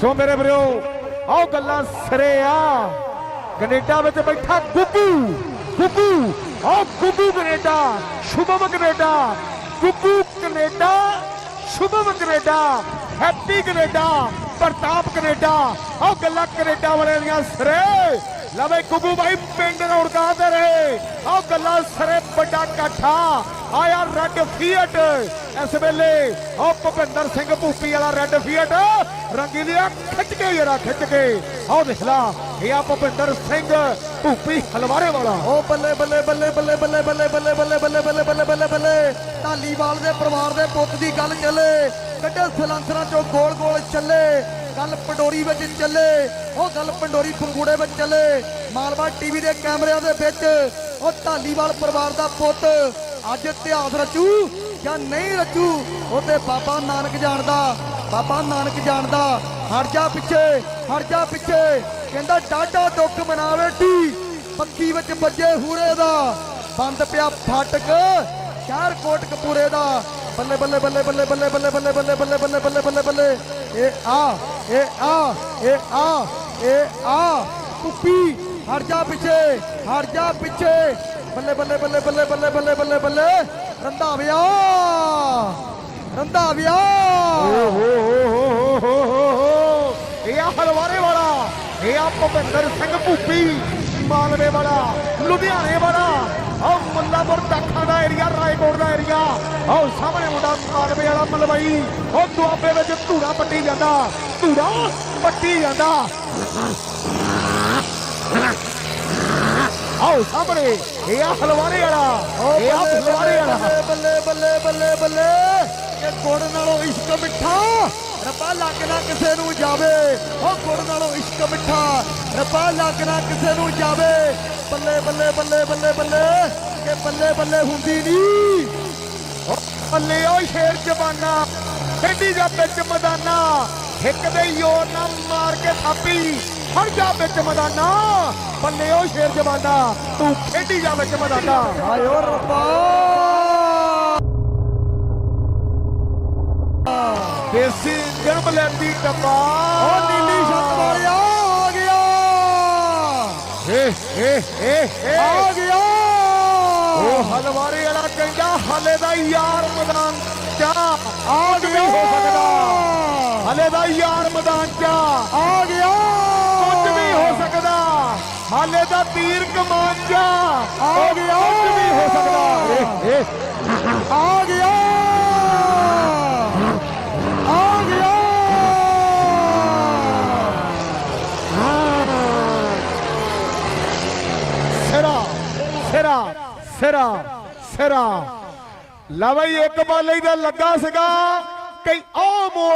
ਸੋ ਮੇਰੇ ਵੀਰੋ, ਆਓ ਗੱਲਾਂ ਸਿਰੇ ਆ। ਕੈਨੇਡਾ ਵਿੱਚ ਬੈਠਾ ਗੁੱਗੂ ਗੁੱਗੂ, ਆਓ Guggu Canada, Shubham Canada, Guggu Canada, Shubham Canada, Happy Canada, Pratap Canada, ਆਓ ਗੱਲਾਂ ਕੈਨੇਡਾ ਵਾਲਿਆਂ ਦੀਆਂ ਸਿਰੇ। ਲਵੇ ਗੁੱਗੂ ਭਾਈ ਪਿੰਡ ਰੌਣਕਾਂ ਤੇ ਰਹੇ। ਆਓ ਗੱਲਾਂ ਸਿਰੇ ਵੱਡਾ ਇਕੱਠਾ। ਆਇਆ ਰੈੱਡ ਫੀਟ ਇਸ ਵੇਲੇ ਉਹ ਭੁਪਿੰਦਰ ਸਿੰਘ ਭੂਪੀ ਵਾਲਾ ਰੈੱਡ ਫੀਟ ਰੰਗੀ ਲਿਆ ਖਿੱਚ ਕੇ ਯਾਰਾ ਖਿੱਚ ਕੇ ਆਓ ਦੇਖ ਲਾ ਇਹ ਆ ਭੁਪਿੰਦਰ ਸਿੰਘ ਭੂਪੀ ਹਲਵਾਰੇ ਵਾਲਾ ਓ ਬੱਲੇ ਬੱਲੇ ਬੱਲੇ ਬੱਲੇ ਬੱਲੇ ਬੱਲੇ ਬੱਲੇ ਬੱਲੇ ਬੱਲੇ ਬੱਲੇ ਬੱਲੇ ਬੱਲੇ ਬੱਲੇ ਢਾਲੀਵਾਲ ਦੇ ਪਰਿਵਾਰ ਦੇ ਪੁੱਤ ਦੀ ਗੱਲ ਚੱਲੇ ਕੱਢੇ ਸਲਾਂਸਰਾਂ ਚੋਂ ਗੋਲ ਗੋਲ ਚੱਲੇ ਗੱਲ ਪੰਡੋਰੀ ਵਿੱਚ ਚੱਲੇ ਉਹ ਗੱਲ ਪੰਡੋਰੀ ਪੰਗੂੜੇ ਵਿੱਚ ਚੱਲੇ ਮਾਲਵਾ ਟੀਵੀ ਦੇ ਕੈਮਰਿਆਂ ਦੇ ਵਿੱਚ ਉਹ ਢਾਲੀਵਾਲ ਪਰਿਵਾਰ ਦਾ ਪੁੱਤ ਅੱਜ ਇਤਿਹਾਸ ਰਚੂ ਜਾਂ ਨਹੀਂ ਰਚੂ ਉਹਦੇ ਬਾਬਾ ਨਾਨਕ ਜਾਣਦਾ ਬਾਬਾ ਨਾਨਕ ਜਾਣਦਾ ਹਟ ਜਾ ਪਿੱਛੇ ਹਟ ਜਾ ਪਿੱਛੇ ਕਹਿੰਦਾ ਡਾਢਾ ਦੁੱਖ ਮਨਾਵੇ ਟੀ ਪੱਕੀ ਵਿੱਚ ਵੱਜੇ ਹੂਰੇ ਦਾ ਬੰਦ ਪਿਆ ਫਾਟਕ ਸ਼ਹਿਰ ਕੋਟ ਕਪੂਰੇ ਦਾ ਬੱਲੇ ਬੱਲੇ ਬੱਲੇ ਬੱਲੇ ਬੱਲੇ ਬੱਲੇ ਬੱਲੇ ਬੱਲੇ ਬੱਲੇ ਬੱਲੇ ਬੱਲੇ ਬੱਲੇ ਬੱਲੇ ਇਹ ਆ ਇਹ ਆ ਇਹ ਆ ਇਹ ਆ ਕੁੱਪੀ ਹਟ ਜਾ ਪਿੱਛੇ ਹਟ ਜਾ ਪਿੱਛੇ ਬੱਲੇ ਬੱਲੇ ਬੱਲੇ ਬੱਲੇ ਬੱਲੇ ਰੰਧਾਵਿਆ ਰੰਧਾਵਿਆ ਓ ਹੋ ਹੋ ਹੋ ਹੋ ਇਹ ਆ ਹਲਵਾਰੇ ਵਾਲਾ। ਇਹ ਆ ਭੁਪਿੰਦਰ ਸਿੰਘ ਭੂਪੀ। ਮਾਲਵੇ ਵਾਲਾ। ਲੁਧਿਆਣੇ ਵਾਲਾ। ਆਹ ਮੁੱਲਾਪੁਰ ਦਾਖਾ ਦਾ ਏਰੀਆ ਰਾਏਕੋਟ ਦਾ ਏਰੀਆ ਆਹ ਸਾਹਮਣੇ ਮੁੰਡਾ ਮਾਲਵੇ ਵਾਲਾ ਮਲਵਈ। ਉਹ ਦੁਆਬੇ ਵਿੱਚ ਧੂੜਾ ਪੱਟੀ ਜਾਂਦਾ। ਧੂੜਾ ਪੱਟੀ ਜਾਂਦਾ। ਆਓ ਸਾਹਮਣੇ। ਇਹ ਆ ਹਲਵਾਰੇ ਵਾਲਾ। ਇਹ ਆ ਹਲਵਾਰੇ ਵਾਲਾ। ਬੱਲੇ ਬੱਲੇ ਬੱਲੇ ਬੱਲੇ। ਇਹ ਗੁੜ ਨਾਲੋਂ ਇਸ਼ਕ ਮਿੱਠਾ। ਰੱਬਾ ਲੱਗ ਨਾ ਕਿਸੇ ਨੂੰ ਜਾਵੇ। ਉਹ ਗੁੜ ਨਾਲੋਂ ਇਸ਼ਕ ਮਿੱਠਾ। ਰੱਬਾ ਲੱਗ ਨਾ ਕਿਸੇ ਨੂੰ ਜਾਵੇ। ਬੱਲੇ ਬੱਲੇ ਬੱਲੇ ਬੱਲੇ ਬੱਲੇ। ਕਿ ਬੱਲੇ ਬੱਲੇ ਹੁੰਦੀ ਨਹੀਂ ਬੱਲੇ ਓ ਸ਼ੇਰ ਜਵਾਨਾ। ਖੇਡੀ ਜਾ ਵਿੱਚ ਮੈਦਾਨਾ। ਇੱਕ ਦੇ ਯੋਰ ਨਾਲ ਮਾਰ ਕੇ ਥਾਪੀ। ਹਟ ਜਾ ਵਿੱਚ ਮੈਦਾਨਾ ਬੱਲੇ ਓ ਸ਼ੇਰ ਜਵਾਨਾ ਤੂੰ ਖੇਡੀ ਜਾ ਵਿੱਚ ਮੈਦਾਨਾ। ਆਇਓ ਰੱਬਾ। ਦੇਸੀ ਇੰਜਣ ਬਲੈਂਦੀ ਟੱਪਾ। ਉਹ ਨੀਲੀ ਛੱਤ ਵਾਲਿਆ ਆ ਗਿਆ। ਏ ਏ ਏ ਆ ਗਿਆ। ਉਹ ਹਲਵਾਰੇ ਵਾਲਾ ਕਹਿੰਦਾ ਹਲੇ ਦਾ ਯਾਰ ਮੈਦਾਨ ਚ। ਆ ਵੀ ਹੋ ਸਕਦਾ। ਹਲੇ ਦਾ ਯਾਰ ਮੈਦਾਨ ਚ। ਆ ਗਿਆ। ਹਾਲੇ ਦਾ ਤੀਰ ਕਮਾਨ ਚ ਆ ਗਿਆ। ਕੁਝ ਵੀ ਹੋ ਸਕਦਾ। ਆ ਗਿਆ। ਆ ਗਿਆ। ਸਿਰਾ ਸਿਰਾ ਸਿਰਾ ਸਿਰਾ। ਲਵਈ ਇੱਕ ਬਾਲੇ ਦਾ ਲੱਗਾ ਸੀਗਾ ਕਈ ਆ